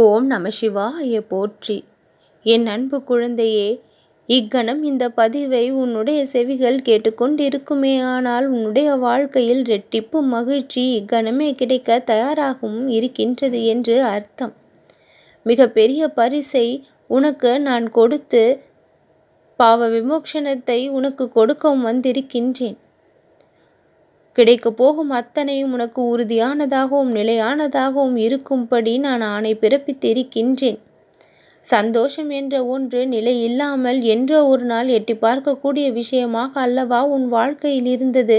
ஓம் நம சிவாய போற்றி. என் அன்பு குழந்தையே இக்கணம் இந்த பதிவை உன்னுடைய செவிகள் கேட்டுக்கொண்டிருக்குமே ஆனால் உன்னுடைய வாழ்க்கையில் ரெட்டிப்பு மகிழ்ச்சி இக்கணமே கிடைக்க தயாராகவும் இருக்கின்றது என்று அர்த்தம். மிக பெரிய பரிசை உனக்கு நான் கொடுத்து பாவ விமோக்ஷணத்தை உனக்கு கொடுக்கவும் வந்திருக்கின்றேன். கிடைக்கப் போகும் அத்தனையும் உனக்கு உறுதியானதாகவும் நிலையானதாகவும் இருக்கும்படி நான் ஆணை பிறப்பித்திருக்கின்றேன். சந்தோஷம் என்ற ஒன்று நிலை இல்லாமல் என்றோ ஒரு நாள் எட்டி பார்க்கக்கூடிய விஷயமாக அல்லவா உன் வாழ்க்கையில் இருந்தது?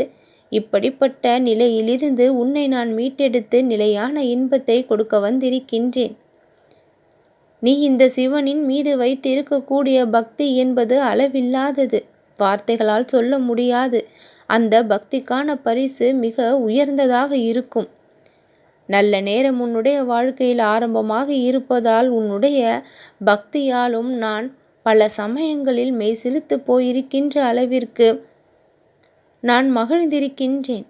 இப்படிப்பட்ட நிலையிலிருந்து உன்னை நான் மீட்டெடுத்து நிலையான இன்பத்தை கொடுக்க வந்திருக்கின்றேன். நீ இந்த சிவனின் மீது வைத்திருக்கக்கூடிய பக்தி என்பது அளவில்லாதது. வார்த்தைகளால் சொல்ல முடியாது. அந்த பக்திக்கான பரிசு மிக உயர்ந்ததாக இருக்கும். நல்ல நேரம் உன்னுடைய வாழ்க்கையில் ஆரம்பமாக இருப்பதால் உன்னுடைய பக்தியாலும் நான் பல சமயங்களில் மெய்சிலித்து போயிருக்கின்ற அளவிற்கு நான் மகிழ்ந்திருக்கின்றேன்.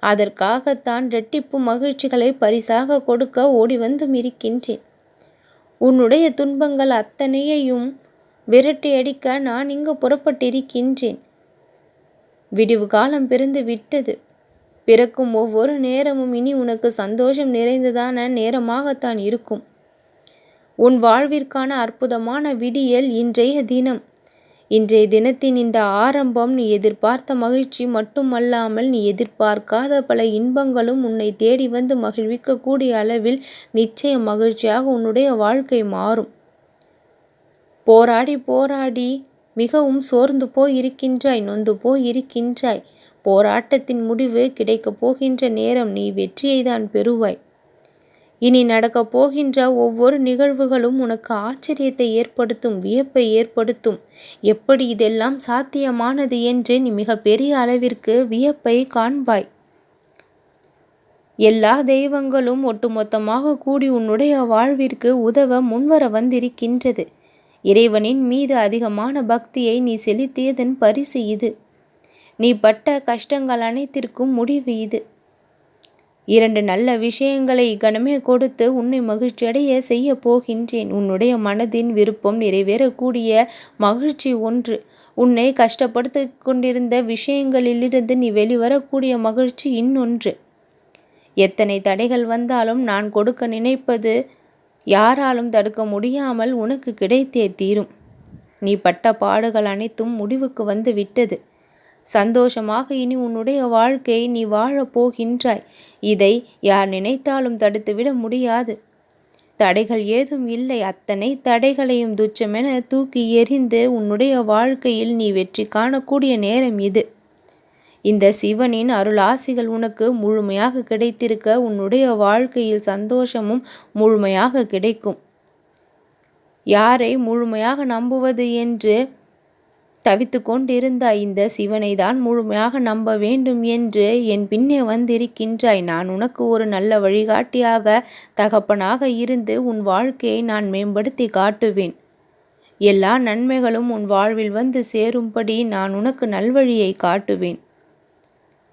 அதற்காகத்தான் ரெட்டிப்பு மகிழ்ச்சிகளை பரிசாக கொடுக்க ஓடி வந்தும் இருக்கின்றேன். உன்னுடைய துன்பங்கள் அத்தனையையும் விரட்டியடிக்க நான் இங்கு புறப்பட்டிருக்கின்றேன். விடிவு காலம் பிறந்து விட்டது. பிறக்கும் ஒவ்வொரு நேரமும் இனி உனக்கு சந்தோஷம் நிறைந்ததான நேரமாகத்தான் இருக்கும். உன் வாழ்விற்கான அற்புதமான விடியல் இன்றைய தினம். இன்றைய தினத்தின் இந்த ஆரம்பம் நீ எதிர்பார்த்த மகிழ்ச்சி மட்டுமல்லாமல் நீ எதிர்பார்க்காத பல இன்பங்களும் உன்னை தேடி வந்து மகிழ்விக்கக்கூடிய அளவில் நிச்சய மகிழ்ச்சியாக உன்னுடைய வாழ்க்கை மாறும். போராடி போராடி மிகவும் சோர்ந்து போய் இருக்கின்றாய் நொந்து போய் இருக்கின்றாய் போராட்டத்தின் முடிவு கிடைக்கப் போகின்ற நேரம் நீ வெற்றியை தான் பெறுவாய். இனி நடக்கப் போகின்ற ஒவ்வொரு நிகழ்வுகளும் உனக்கு ஆச்சரியத்தை ஏற்படுத்தும் வியப்பை ஏற்படுத்தும். எப்படி இதெல்லாம் சாத்தியமானது என்று நீ மிக பெரிய அளவிற்கு வியப்பை காண்பாய். எல்லா தெய்வங்களும் ஒட்டுமொத்தமாக கூடி உன்னுடைய வாழ்விற்கு உதவ முன்வர வந்திருக்கின்றது. இறைவனின் மீது அதிகமான பக்தியை நீ செலுத்தியதன் பரிசு இது. நீ பட்ட கஷ்டங்கள் அனைத்திற்கும் முடிவு இது. இரண்டு நல்ல விஷயங்களை கனமே கொடுத்து உன்னை மகிழ்ச்சியடைய செய்ய போகின்றேன். உன்னுடைய மனதின் விருப்பம் நிறைவேறக்கூடிய மகிழ்ச்சி ஒன்று. உன்னை கஷ்டப்படுத்தி கொண்டிருந்த விஷயங்களிலிருந்து நீ வெளிவரக்கூடிய மகிழ்ச்சி இன்னொன்று. எத்தனை தடைகள் வந்தாலும் நான் கொடுக்க நினைப்பது யாராலும் தடுக்க முடியாமல் உனக்கு கிடைத்தே தீரும். நீ பட்ட பாடுகள் அனைத்தும் முடிவுக்கு வந்து விட்டது. சந்தோஷமாக இனி உன்னுடைய வாழ்க்கையை நீ வாழப் போகின்றாய். இதை யார் நினைத்தாலும் தடுத்துவிட முடியாது. தடைகள் ஏதும் இல்லை. அத்தனை தடைகளையும் துச்சமென தூக்கி எறிந்து உன்னுடைய வாழ்க்கையில் நீ வெற்றி காணக்கூடிய நேரம் இது. இந்த சிவனின் அருளாசிகள் உனக்கு முழுமையாக கிடைத்திருக்க உன்னுடைய வாழ்க்கையில் சந்தோஷமும் முழுமையாக கிடைக்கும். யாரை முழுமையாக நம்புவது என்று தவித்து கொண்டிருந்தாய் இந்த சிவனை தான் முழுமையாக நம்ப வேண்டும் என்று என் பின்னே வந்திருக்கின்றாய். நான் உனக்கு ஒரு நல்ல வழிகாட்டியாக தகப்பனாக இருந்து உன் வாழ்க்கையை நான் மேம்படுத்தி காட்டுவேன். எல்லா நன்மைகளும் உன் வாழ்வில் வந்து சேரும்படி நான் உனக்கு நல்வழியை காட்டுவேன்.